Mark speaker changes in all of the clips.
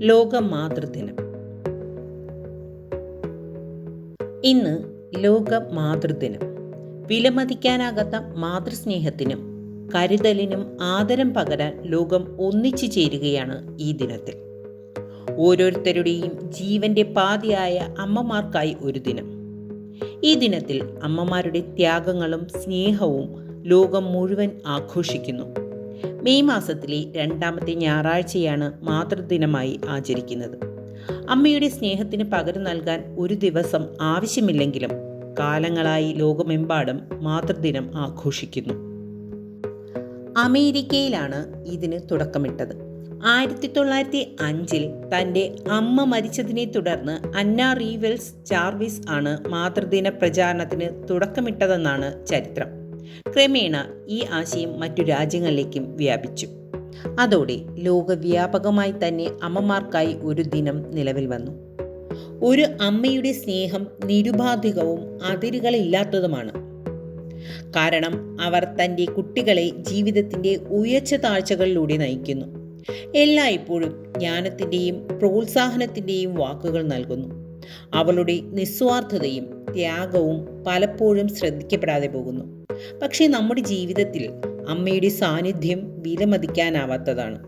Speaker 1: ലോക മാതൃദിനം ഇന്ന് ലോക മാതൃദിനം വിലമതിക്കാനാകാത്ത മാതൃസ്നേഹത്തിനും കരുതലിനും ആദരം പകരാൻ ലോകം ഒന്നിച്ചു ചേരുകയാണ് ഈ ദിനത്തിൽ. ഓരോരുത്തരുടെയും ജീവന്റെ പാതിയായ അമ്മമാർക്കായി ഒരു ദിനം. ഈ ദിനത്തിൽ അമ്മമാരുടെ ത്യാഗങ്ങളും സ്നേഹവും ലോകം മുഴുവൻ ആഘോഷിക്കുന്നു. മെയ് മാസത്തിലെ രണ്ടാമത്തെ ഞായറാഴ്ചയാണ് മാതൃദിനമായി ആചരിക്കുന്നത്. അമ്മയുടെ സ്നേഹത്തിന് പകരം നൽകാൻ ഒരു ദിവസം ആവശ്യമില്ലെങ്കിലും കാലങ്ങളായി ലോകമെമ്പാടും മാതൃദിനം ആഘോഷിക്കുന്നു. അമേരിക്കയിലാണ് ഇതിന് തുടക്കമിട്ടത്. ആയിരത്തി തൊള്ളായിരത്തി അഞ്ചിൽ തന്റെ അമ്മ മരിച്ചതിനെ തുടർന്ന് അന്ന റീവെൽസ് ചാർവിസ് ആണ് മാതൃദിന പ്രചാരണത്തിന് തുടക്കമിട്ടതെന്നാണ് ചരിത്രം. ക്രമേണ ഈ ആശയം മറ്റു രാജ്യങ്ങളിലേക്കും വ്യാപിച്ചു. അതോടെ ലോകവ്യാപകമായി തന്നെ അമ്മമാർക്കായി ഒരു ദിനം നിലവിൽ വന്നു. ഒരു അമ്മയുടെ സ്നേഹം നിരുപാധികവും അതിരുകളില്ലാത്തതുമാണ്. കാരണം അവർ തന്റെ കുട്ടികളെ ജീവിതത്തിന്റെ ഉയർച്ച താഴ്ചകളിലൂടെ നയിക്കുന്നു. എല്ലായ്പ്പോഴും ജ്ഞാനത്തിന്റെയും പ്രോത്സാഹനത്തിന്റെയും വാക്കുകൾ നൽകുന്നു. അവളുടെ നിസ്വാർത്ഥതയും ത്യാഗവും പലപ്പോഴും ശ്രദ്ധിക്കപ്പെടാതെ പോകുന്നു. പക്ഷേ നമ്മുടെ ജീവിതത്തിൽ അമ്മയുടെ സാന്നിധ്യം വിലമതിക്കാനാവാത്തതാണ്.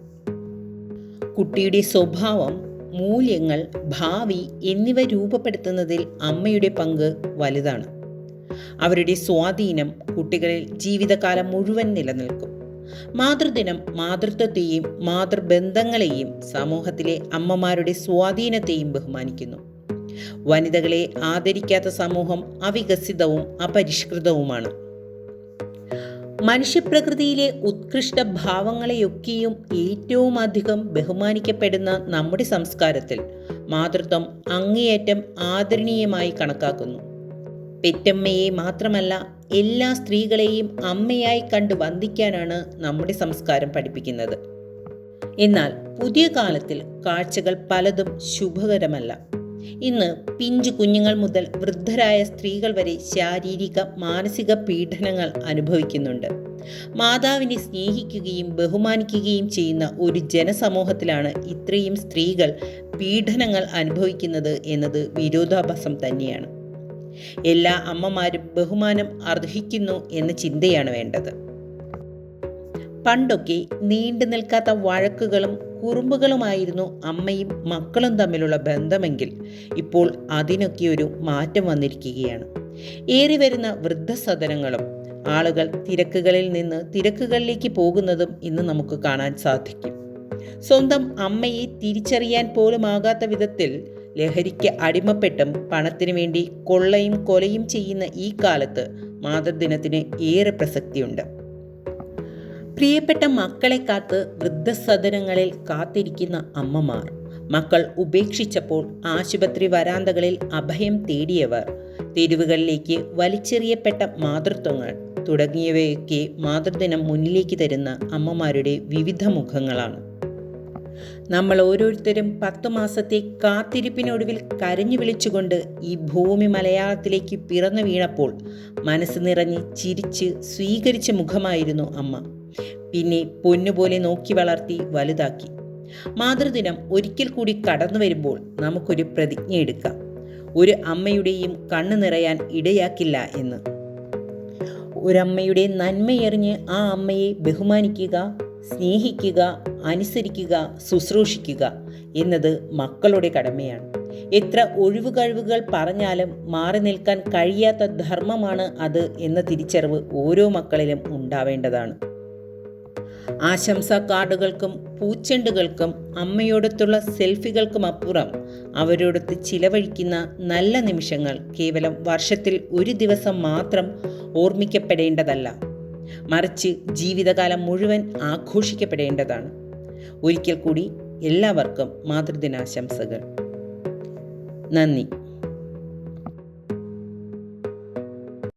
Speaker 1: കുട്ടിയുടെ സ്വഭാവം മൂല്യങ്ങൾ ഭാവി എന്നിവ രൂപപ്പെടുത്തുന്നതിൽ അമ്മയുടെ പങ്ക് വലുതാണ്. അവരുടെ സ്വാധീനം കുട്ടികളിൽ ജീവിതകാലം മുഴുവൻ നിലനിൽക്കും. മാതൃദിനം മാതൃത്വത്തെയും മാതൃബന്ധങ്ങളെയും സമൂഹത്തിലെ അമ്മമാരുടെ സ്വാധീനത്തെയും ബഹുമാനിക്കുന്നു. വനിതകളെ ആദരിക്കാത്ത സമൂഹം അവികസിതവും അപരിഷ്കൃതവുമാണ്. മനുഷ്യപ്രകൃതിയിലെ ഉത്കൃഷ്ട ഭാവങ്ങളെയൊക്കെയും ഏറ്റവും അധികം ബഹുമാനിക്കപ്പെടുന്ന നമ്മുടെ സംസ്കാരത്തിൽ മാതൃത്വം അങ്ങേയറ്റം ആദരണീയമായി കണക്കാക്കുന്നു. പെറ്റമ്മയെ മാത്രമല്ല എല്ലാ സ്ത്രീകളെയും അമ്മയായി കണ്ട് വന്ദിക്കാനാണ് നമ്മുടെ സംസ്കാരം പഠിപ്പിക്കുന്നത്. എന്നാൽ പുതിയ കാലത്തിൽ കാഴ്ചകൾ പലതും ശുഭകരമല്ല. ഇന്ന് പിഞ്ചു കുഞ്ഞുങ്ങൾ മുതൽ വൃദ്ധരായ സ്ത്രീകൾ വരെ ശാരീരിക മാനസിക പീഡനങ്ങൾ അനുഭവിക്കുന്നുണ്ട്. മാതാവിനെ സ്നേഹിക്കുകയും ബഹുമാനിക്കുകയും ചെയ്യുന്ന ഒരു ജനസമൂഹത്തിലാണ് ഇത്രയും സ്ത്രീകൾ പീഡനങ്ങൾ അനുഭവിക്കുന്നത് എന്നത് വിരോധാഭാസം തന്നെയാണ്. എല്ലാ അമ്മമാരും ബഹുമാനം അർഹിക്കുന്നു എന്ന ചിന്തയാണ് വേണ്ടത്. പണ്ടൊക്കെ നീണ്ടു നിൽക്കാത്ത വഴക്കുകളും കുറുമ്പുകളുമായിരുന്നു അമ്മയും മക്കളും തമ്മിലുള്ള ബന്ധമെങ്കിൽ ഇപ്പോൾ അതിനൊക്കെ ഒരു മാറ്റം വന്നിരിക്കുകയാണ്. ഏറി വരുന്ന വൃദ്ധസദനങ്ങളും ആളുകൾ തിരക്കുകളിൽ നിന്ന് തിരക്കുകളിലേക്ക് പോകുന്നതും ഇന്ന് നമുക്ക് കാണാൻ സാധിക്കും. സ്വന്തം അമ്മയെ തിരിച്ചറിയാൻ പോലും ആകാത്ത വിധത്തിൽ ലഹരിക്ക് അടിമപ്പെട്ടും പണത്തിനു വേണ്ടി കൊള്ളയും കൊലയും ചെയ്യുന്ന ഈ കാലത്ത് മാതൃദിനത്തിന് ഏറെ പ്രസക്തിയുണ്ട്. പ്രിയപ്പെട്ട മക്കളെ കാത്ത് വൃദ്ധസദനങ്ങളിൽ കാത്തിരിക്കുന്ന അമ്മമാർ. മക്കൾ ഉപേക്ഷിച്ചപ്പോൾ ആശുപത്രി വരാന്തകളിൽ അഭയം തേടിയവർ. തെരുവുകളിലേക്ക് വലിച്ചെറിയപ്പെട്ട മാതൃത്വങ്ങൾ. തുടങ്ങിയവയൊക്കെ മാതൃദിനം മുന്നിലേക്ക് തരുന്ന അമ്മമാരുടെ വിവിധ മുഖങ്ങളാണ്. നമ്മൾ ഓരോരുത്തരും പത്ത് മാസത്തെ കാത്തിരിപ്പിനൊടുവിൽ കരഞ്ഞു വിളിച്ചുകൊണ്ട് ഈ ഭൂമി മലയാളത്തിലേക്ക് പിറന്നു വീണപ്പോൾ മനസ്സ് നിറഞ്ഞ് ചിരിച്ച് സ്വീകരിച്ച മുഖമായിരുന്നു അമ്മ. പിന്നെ പൊന്നുപോലെ നോക്കി വളർത്തി വലുതാക്കി. മാതൃദിനം ഒരിക്കൽ കൂടി കടന്നു വരുമ്പോൾ നമുക്കൊരു പ്രതിജ്ഞ എടുക്കാം. ഒരു അമ്മയുടെയും കണ്ണു നിറയാൻ ഇടയാക്കില്ല എന്ന്. ഒരമ്മയുടെ നന്മയെറിഞ്ഞ് ആ അമ്മയെ ബഹുമാനിക്കുക സ്നേഹിക്കുക അനുസരിക്കുക ശുശ്രൂഷിക്കുക എന്നത് മക്കളുടെ കടമയാണ്. എത്ര ഒഴിവ് കഴിവുകൾ പറഞ്ഞാലും മാറി നിൽക്കാൻ കഴിയാത്ത ധർമ്മമാണ് അത് എന്ന തിരിച്ചറിവ് ഓരോ മക്കളിലും ഉണ്ടാവേണ്ടതാണ്. ആശംസാ കാർഡുകൾക്കും പൂച്ചെണ്ടുകൾക്കും അമ്മയോടൊത്തുള്ള സെൽഫികൾക്കും അപ്പുറം അവരോടൊത്ത് ചിലവഴിക്കുന്ന നല്ല നിമിഷങ്ങൾ കേവലം വർഷത്തിൽ ഒരു ദിവസം മാത്രം ഓർമ്മിക്കപ്പെടേണ്ടതല്ല. മറിച്ച് ജീവിതകാലം മുഴുവൻ ആഘോഷിക്കപ്പെടേണ്ടതാണ്. ഒരിക്കൽ കൂടി എല്ലാവർക്കും മാതൃദിനാശംസകൾ. നന്ദി.